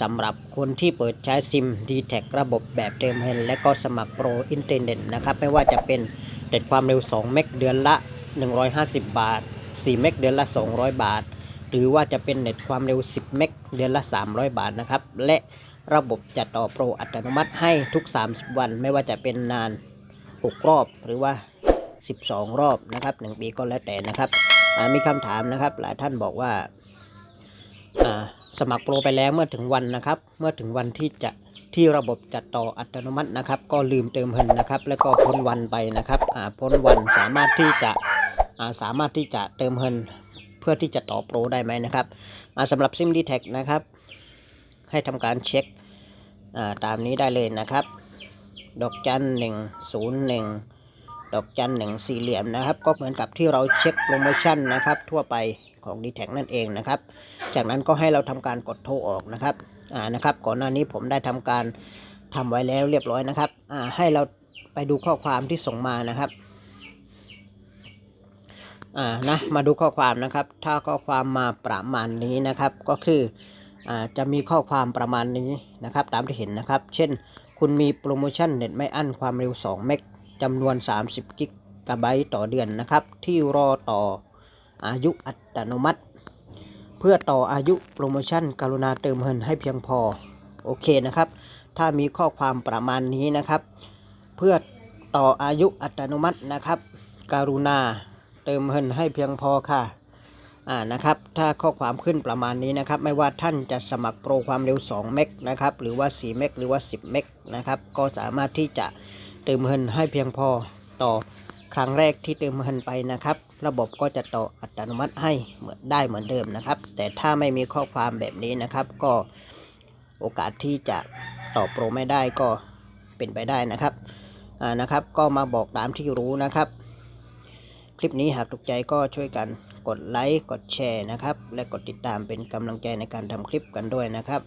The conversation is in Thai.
สำหรับคนที่เปิดใช้ซิม d t แทระบบแบบเติมเงินและก็สมัครโปรอินเทอร์เน็ตนะครับ ไม่ว่าจะเป็นเด็ดความเร็ว 2 เมกเดือนละ 150 บาท 4 เมกเดือนละ 200 บาท หรือว่าจะเป็นเน็ตความเร็ว 10 เมกเดือนละ 300 บาทนะครับ และระบบจะต่อโปรอัตโนมัติให้ทุก 30 วัน ไม่ว่าจะเป็นนาน 6 รอบ หรือว่า 12 รอบนะครับ 1 ปีก็แล้วแต่นะครับมีคำถามนะครับ หลายท่านบอกว่า สมัครโปรไปแล้วเมื่อถึงวันนะครับ เมื่อถึงวันที่จะที่ระบบจัดต่ออัตโนมัตินะครับ ก็ลืมเติมเงินนะครับ แล้วก็พ้นวันไปนะครับพ้นวันสามารถที่จะาสามารถที่จะเติมเงินเพื่อที่จะต่อโปรได้ไหมนะครับอ่าสำหรับซิมดีแท็นะครับ ให้ทำการเช็คาตามนี้ได้เลยนะครับ ดอกจันหนึ่งศูนย์หนึ่งดอกจันหนึ่งสี่เหลี่ยมนะครับ ก็เหมือนกับที่เราเช็คโปรโมชั่นนะครับทั่วไป ของ d t แทนั่นเองนะครับ จากนั้นก็ให้เราทำการกดโทรออกนะครับอ่านะครับ ก่อนหน้านี้ผมได้ทำการทำไว้แล้วเรียบร้อยนะครับอ่าให้เราไปดูข้อความที่ส่งมานะครับอ่านะมาดูข้อความนะครับ ถ้าข้อความมาประมาณนี้นะครับ ก็คืออ่าจะมีข้อความประมาณนี้นะครับ ตามที่เห็นนะครับ เช่น คุณมีโปรโมชั่นเน็ตไม่อั้นความเร็ว 2 เมกจำนวน 30 กิกะไบต์ต่อเดือนนะครับ ที่รอต่อ อายุอัตโนมัติ เพื่อต่ออายุโปรโมชั่นกรุณาเติมเงินให้เพียงพอ โอเคนะครับ ถ้ามีข้อความประมาณนี้นะครับ เพื่อต่ออายุอัตโนมัตินะครับ กรุณาเติมเงินให้เพียงพอค่ะอ่านะครับ ถ้าข้อความขึ้นประมาณนี้นะครับ ไม่ว่าท่านจะสมัครโปรความเร็ว 2 เมกนะครับ หรือว่า 4 เมกหรือว่า 10 เมกนะครับ ก็สามารถที่จะเติมเงินให้เพียงพอต่อ ครั้งแรกที่เติมเงินไปนะครับ ระบบก็จะต่ออัตโนมัติให้เหมือนได้เหมือนเดิมนะครับ แต่ถ้าไม่มีข้อความแบบนี้นะครับ ก็โอกาสที่จะต่อโปรไม่ได้ก็เป็นไปได้นะครับอ่านะครับ ก็มาบอกตามที่รู้นะครับ คลิปนี้หากถูกใจก็ช่วยกันกดไลค์กดแชร์นะครับ และกดติดตามเป็นกำลังใจในการทำคลิปกันด้วยนะครับ